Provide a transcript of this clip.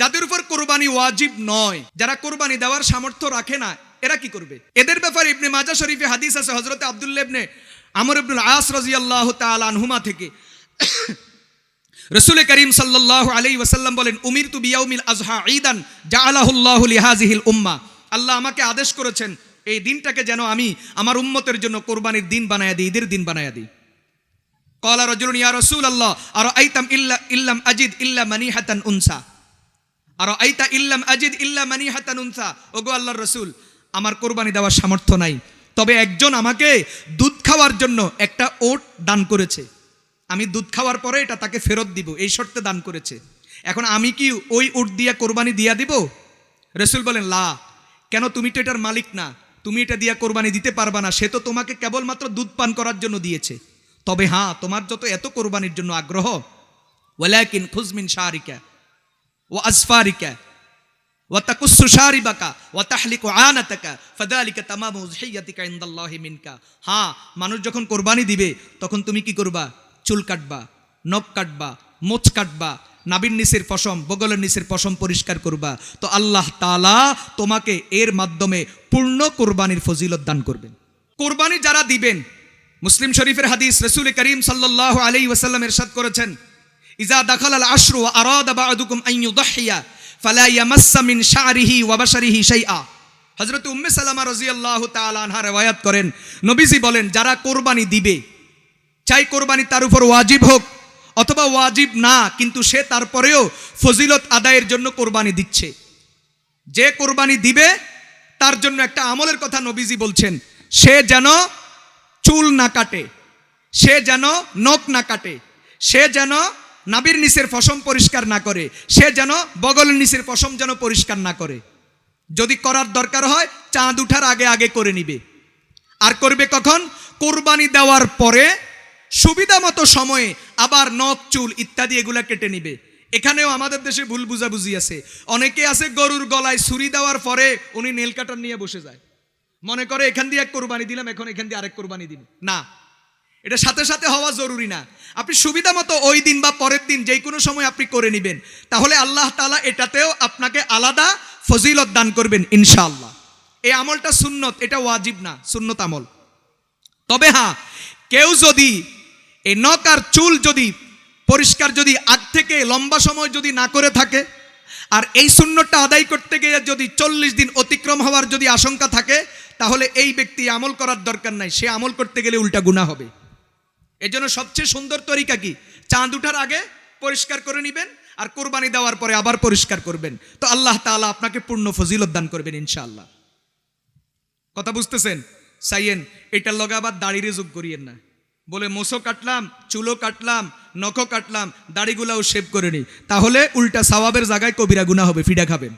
যাদের উপর কোরবানি ওয়াজিব নয়, যারা কোরবানি দেওয়ার সামর্থ্য রাখে না, এরা কি করবে? এদের ব্যাপারে ইবনে মাজা শরীফে হাদিস আছে হজরত আব্দুল্লাহ ইবনে আমর ইবনুল আস রাদিয়াল্লাহু তাআলা আনহুমা থেকে। রসুল করিম সাল্লাহ আলাই ওয়াসাল্লাম বলেন উমির তু বিয়াউমিল আজহা ঈদান জাআলাহুল্লাহু লিহাজিহিল উম্মা। আল্লাহ আমাকে আদেশ করেছেন, এই দিনটাকে যেন আমি আমার উম্মতের জন্য কোরবানির দিন বানায়া দিই, ঈদের দিন বানায়া দিই। কলা রজুলুন ইয়া রসুল আল্লাহ আর আইতাম ইল্লা, ইল্লাম আজিদ ইল্লা মানিহাতান উনসা? আর আইতা ইল্লাম আজিদ ইল্লা মানিহাতান উনসা। ওগো আল্লাহর রসুল, আমার কোরবানি দেওয়ার সামর্থ্য নাই। তবে একজন আমাকে দুধ খাওয়ার জন্য একটা ওট দান করেছে। আমি দুধ খাওয়ার পরে এটা তাকে ফেরত দিব, এই শর্তে দান করেছে। এখন আমি কি ওই উট দিয়া কোরবানি দিয়া দিব? রসুল বলেন, লা। কেন তুমি তো এটার মালিক না? তুমি এটা দিয়া কোরবানি দিতে পারবা না। সে তো তোমাকে কেবলমাত্র দুধ পান করার জন্য দিয়েছে। তবে হ্যাঁ তোমার যত এত কোরবানির জন্য আগ্রহ, ওয়ালাকিন খুজমিন শাহরিকা হ্যাঁ মানুষ যখন কোরবানি দিবে, তখন তুমি কি করবা? চুল কাটবা, নখ কাটবা মোচ কাটবা, নাবির নিচের পশম, বগলের নিচের পশম পরিষ্কার করবা। তো আল্লাহ তাআলা তোমাকে এর মাধ্যমে পূর্ণ কোরবানির ফজিলত দান করবেন। কোরবানি যারা দিবেন, মুসলিম শরীফের হাদিস রসুল করিম সাল্লাহ আলাই ওয়াসাল্লাম এরশাদ করেছেন ইজা দাখাল আল আশরু আরাদা বা'দুকুম আন ইউদাহিয়া ফালা ইয়ামাসসা মিন শা'রিহি ওয়া বাশারিহি শাইআ হযরত উম্মে সালামা রাদিয়াল্লাহু তাআলা আনহা riwayat করেন। নবীজি বলেন, যারা কোরবানি দিবে, চাই কোরবানি তার উপর ওয়াজিব হোক, অথবা ওয়াজিব না, কিন্তু সে তারপরেও ফজিলত আদায়ের জন্য কোরবানি দিচ্ছে। যে কোরবানি দিবে, তার জন্য একটা আমলের কথা নবীজি বলছেন, সে যেন চুল না কাটে, সে যেন নখ না কাটে, সে যেন নাবির নিচের ফসম পরিষ্কার না করে, সে যেন বগলের নিচের ফসম যেন পরিষ্কার না করে। যদি করার দরকার হয়, চাঁদ উঠার আগে আগে করে নিবে। আর করবে কখন? কোরবানি দেওয়ার পরে সুবিধা মতো সময়ে আবার নখ, চুল ইত্যাদি এগুলা কেটে নিবে। এখানেও আমাদের দেশে ভুল বুঝাবুঝি আছে। অনেকে আছে গরুর গলায় ছুরি দেওয়ার পরে উনি নেল কাটার নিয়ে বসে যায়। মনে করে, এখান দিয়ে এক কোরবানি দিলাম, এখন এখান দিয়ে আরেক কোরবানি দিন। না। এটা সাথে সাথে হওয়া জরুরি না। আপনি সুবিধা মতো ওই দিন বা পরের দিন যেই কোনো সময় আপনি করে নেবেন। তাহলে আল্লাহ তাআলা এটাতেও আপনাকে আলাদা ফজিলত দান করবেন ইনশাআল্লাহ। এই আমলটা সুন্নত, এটা ওয়াজিব না, সুন্নত আমল। তবে হ্যাঁ কেউ যদি এই নখ আর চুল যদি পরিষ্কার যদি আগ থেকে লম্বা সময় যদি না করে থাকে, আর এই শূন্যটা আদায় করতে গিয়ে যদি চল্লিশ দিন অতিক্রম হওয়ার যদি আশঙ্কা থাকে, তাহলে এই ব্যক্তি আমল করার দরকার নাই। সে আমল করতে গেলে উল্টা গুণা হবে। এই জন্য সবচেয়ে সুন্দর তরিকা কি? চাঁদ উঠার আগে পরিষ্কার করে নেবেন আর কোরবানি দেওয়ার পরে আবার পরিষ্কার করবেন। তো আল্লাহ তাআলা আপনাকে পূর্ণ ফজিলত দান করবেন ইনশাআল্লাহ। কথা বুঝতেছেন? সাইয়েন, এটার লগে আবার দাড়িরে যোগ করিয়েন না। বলে মোসো কাটলাম চুলো কাটলাম, নখও কাটলাম, দাড়িগুলাও শেভ করে নিই। তাহলে উল্টা সওয়াবের জায়গায় কবিরা গুণা হবে, ফিডা খাবেন।